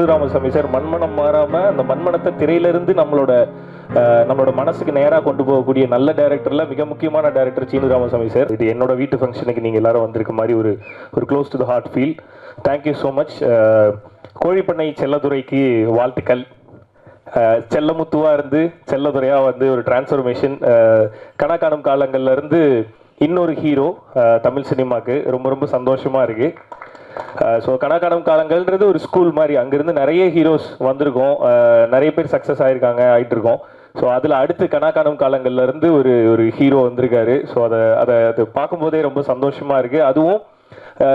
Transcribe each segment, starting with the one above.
Ramasamy sir மண்மனம் மாறாம அந்த மண்மனத்தை திரையிலிருந்து நம்மளோட நம்மளோட மனசுக்கு நேராக கொண்டு போகக்கூடிய நல்ல டேரக்டர்ல மிக முக்கியமான டேரக்டர் சீனு ராமசாமி சார். இது என்னோட வீட்டு ஃபங்க்ஷனுக்கு நீங்க எல்லாரும் வந்திருக்க மாதிரி ஒரு ஒரு close to the heart feel thank you so much Kozhipannai செல்லதுரைக்கு வாழ்த்துக்கள். செல்லமுத்துவா இருந்து செல்லதுரையா வந்து ஒரு டிரான்ஸ்ஃபர்மேஷன் கணக்காணும் காலங்கள்ல இருந்து இன்னொரு ஹீரோ தமிழ் சினிமாக்கு. ரொம்ப ரொம்ப சந்தோஷமா இருக்கு. ஸோ கணக்கானம் காலங்கள்ன்றது ஒரு ஸ்கூல் மாதிரி. அங்கேருந்து நிறைய ஹீரோஸ் வந்திருக்கோம். நிறைய பேர் சக்ஸஸ் ஆகிருக்காங்க ஆகிட்டு இருக்கோம் ஸோ அதில் அடுத்து கணக்கானம் காலங்கள்லேருந்து ஒரு ஒரு ஹீரோ வந்திருக்காரு. ஸோ அதை அதை அது பார்க்கும்போதே ரொம்ப சந்தோஷமாக இருக்குது அதுவும்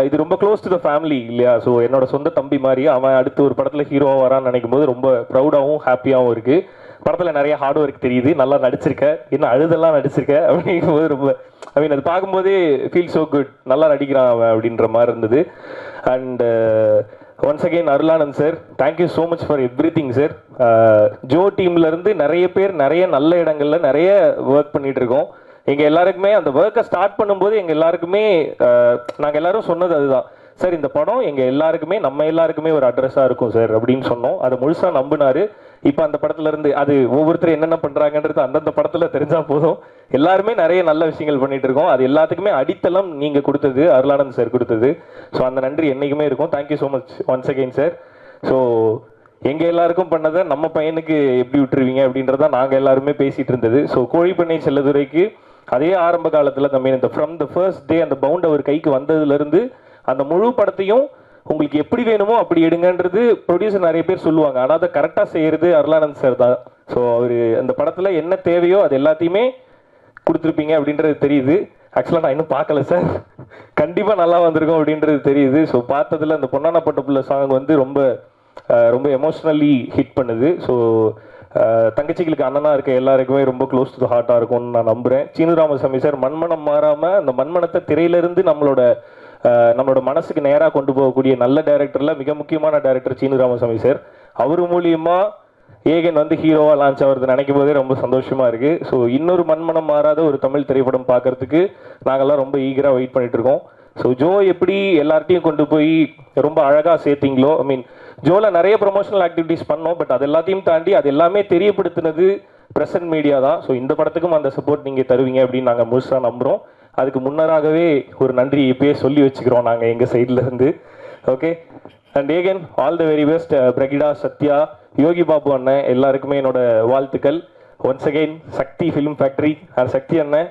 இது ரொம்ப க்ளோஸ் டு த ஃபேமிலி இல்லையா? ஸோ என்னோட சொந்த தம்பி மாதிரி அவன் அடுத்து ஒரு படத்தில் ஹீரோவாக வரான்னு நினைக்கும் போது ரொம்ப ப்ரௌடாகவும் ஹாப்பியாகவும் இருக்குது படத்துல நிறைய ஹார்ட் ஒர்க் தெரியுது நல்லா நடிச்சிருக்க என்ன அழுதெல்லாம் நடிச்சிருக்க அப்படிங்கும்போது ரொம்ப ஐ மீன் அது பார்க்கும்போதே ஃபீல் so குட் நல்லா நடிக்கிறான் அவன் அப்படின்ற மாதிரி இருந்தது. And once again Arulanand sir thank you so much for everything sir Joe டீம்ல இருந்து நிறைய பேர் நிறைய நல்ல இடங்களில் நிறைய ஒர்க் பண்ணிட்டு இருக்கோம். எங்கள் எல்லாருக்குமே அந்த ஒர்க்கை ஸ்டார்ட் பண்ணும்போது எங்கள் எல்லாருக்குமே uh, நாங்கள் எல்லாரும் சொன்னது அதுதான். சார் இந்த படம் எங்கள் எல்லாருக்குமே நம்ம எல்லாருக்குமே ஒரு அட்ரஸாக இருக்கும் சார் அப்படின்னு சொன்னோம். அதை முழுசாக நம்பினாரு. இப்போ அந்த படத்துல இருந்து அது ஒவ்வொருத்தரும் என்னென்ன பண்றாங்கன்றது அந்தந்த படத்துல தெரிஞ்சா போதும். எல்லாருமே நிறைய நல்ல விஷயங்கள் பண்ணிட்டு இருக்கோம். அது எல்லாத்துக்குமே அடித்தளம் நீங்க கொடுத்தது அருளானந்த் சார் கொடுத்தது. ஸோ அந்த நன்றி என்னைக்குமே இருக்கும். Thank you so much once again sir so எங்க எல்லாருக்கும் பண்ணதை நம்ம பையனுக்கு எப்படி விட்டுருவீங்க அப்படின்றத நாங்க எல்லாருமே பேசிட்டு இருந்தது. ஸோ கோழிப்பண்ணை செல்லதுரைக்கு அதே ஆரம்ப காலத்துல தம்பி இந்த ஃப்ரம் த ஃபர்ஸ்ட் டே அந்த பவுண்ட் அவர் கைக்கு வந்ததுல இருந்து அந்த முழு படத்தையும் உங்களுக்கு எப்படி வேணுமோ அப்படி எடுங்கன்றது ப்ரொடியூசர் நிறைய பேர் சொல்லுவாங்க. ஆனால் அதை கரெக்டாக செய்கிறது அருளானந்த் சார் தான். ஸோ அவர் அந்த படத்தில் என்ன தேவையோ அது எல்லாத்தையுமே கொடுத்துருப்பீங்க அப்படின்றது தெரியுது. ஆக்சுவலாக நான் இன்னும் பார்க்கல சார் கண்டிப்பாக நல்லா வந்திருக்கும் அப்படின்றது தெரியுது. ஸோ பார்த்ததுல அந்த பொன்னான பட்டப்புள்ள சாங் வந்து ரொம்ப ரொம்ப எமோஷ்னலி ஹிட் பண்ணுது. ஸோ தங்கச்சிகளுக்கு அண்ணனா இருக்க எல்லாருக்குமே ரொம்ப க்ளோஸ் டு ஹார்ட்டாக இருக்கும்னு நான் நம்புகிறேன் சீனு ராமசாமி சார் மண்மனம் மாறாமல் அந்த மண்மனத்தை திரையிலேருந்து நம்மளோட நம்மளோட மனசுக்கு நேராக கொண்டு போகக்கூடிய நல்ல டைரக்டரில் மிக முக்கியமான டைரக்டர் சீனு ராமசாமி சார் அவர் மூலியமாக ஏகன் வந்து ஹீரோவா லான்ச் ஆகிறது நினைக்கும் போதே ரொம்ப சந்தோஷமாக இருக்குது ஸோ இன்னொரு மண்மனம் மாறாத ஒரு தமிழ் திரைப்படம் பார்க்கறதுக்கு நாங்கெல்லாம் ரொம்ப ஈகராக வெயிட் பண்ணிட்டு இருக்கோம். ஸோ ஜோ எப்படி எல்லார்ட்டையும் கொண்டு போய் ரொம்ப அழகாக சேர்த்தீங்களோ ஐ மீன் ஜோவில் நிறைய ப்ரொமோஷனல் ஆக்டிவிட்டிஸ் பண்ணோம் பட் அது எல்லாத்தையும் தாண்டி அது எல்லாமே தெரியப்படுத்தினது ப்ரெசன்ட் மீடியா தான். ஸோ இந்த படத்துக்கும் அந்த சப்போர்ட் நீங்கள் தருவீங்க அப்படின்னு நாங்கள் முழுசாக நம்புகிறோம் அதுக்கு முன்னராகவே ஒரு நன்றி இப்பயே சொல்லி வச்சுக்கிறோம் நாங்கள் எங்கள் சைட்லேருந்து okay and Eagan all the very best Brigida Sathya Yogi Babu அண்ணன் எல்லாருக்குமே என்னோட வாழ்த்துக்கள். Once again Sakthi film factory and Sakthi அண்ணன்.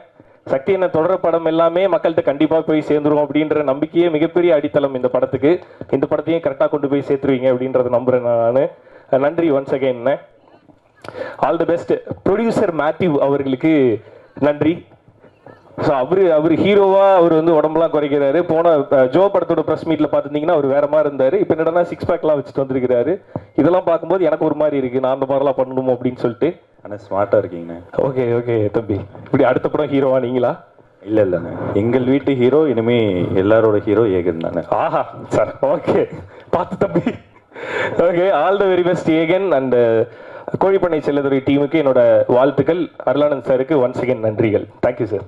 சக்தி அண்ணன் தொடர படம் எல்லாமே மக்கள்கிட்ட கண்டிப்பாக போய் சேர்ந்துரும் அப்படின்ற நம்பிக்கையே மிகப்பெரிய அடித்தளம் இந்த படத்துக்கு. இந்த படத்தையும் கரெக்டாக கொண்டு போய் சேர்த்துருவீங்க அப்படின்றத நம்புறேன் நான். Uh, நன்றி once again all the best producer Mathew அவர்களுக்கு நன்றி. ஸோ அவரு அவர் ஹீரோவா அவர் வந்து உடம்பெல்லாம் குறைக்கிறாரு. போன ஜோ படத்தோட ப்ரெஸ் மீட்ல பார்த்துருந்தீங்கன்னா அவர் வேற மாதிரி இருந்தாரு. இப்போ என்னடா சிக்ஸ் பேக்லாம் வச்சுட்டு வந்திருக்கிறாரு. இதெல்லாம் பார்க்கும்போது எனக்கு ஒரு மாதிரி இருக்கு. நான் அந்த மாதிரிலாம் பண்ணணுமோ அப்படின்னு சொல்லிட்டு. ஆனால் ஸ்மார்ட்டாக இருக்கீங்கண்ணே. ஓகே ஓகே தம்பி. இப்படி அடுத்த படம் ஹீரோவா நீங்களா? இல்லை இல்லைண்ணே எங்கள் வீட்டு ஹீரோ இனிமே எல்லாரோட ஹீரோ ஏகன் தானே. ஆஹா சார் ஓகே பார்த்து தம்பி. Okay all the very best Eagan. And Kozhipannai Chelladurai டீமுக்கு என்னோட வாழ்த்துக்கள். அருளானந்த் சாருக்கு ஒன்ஸ் அகேன் நன்றிகள். Thank you sir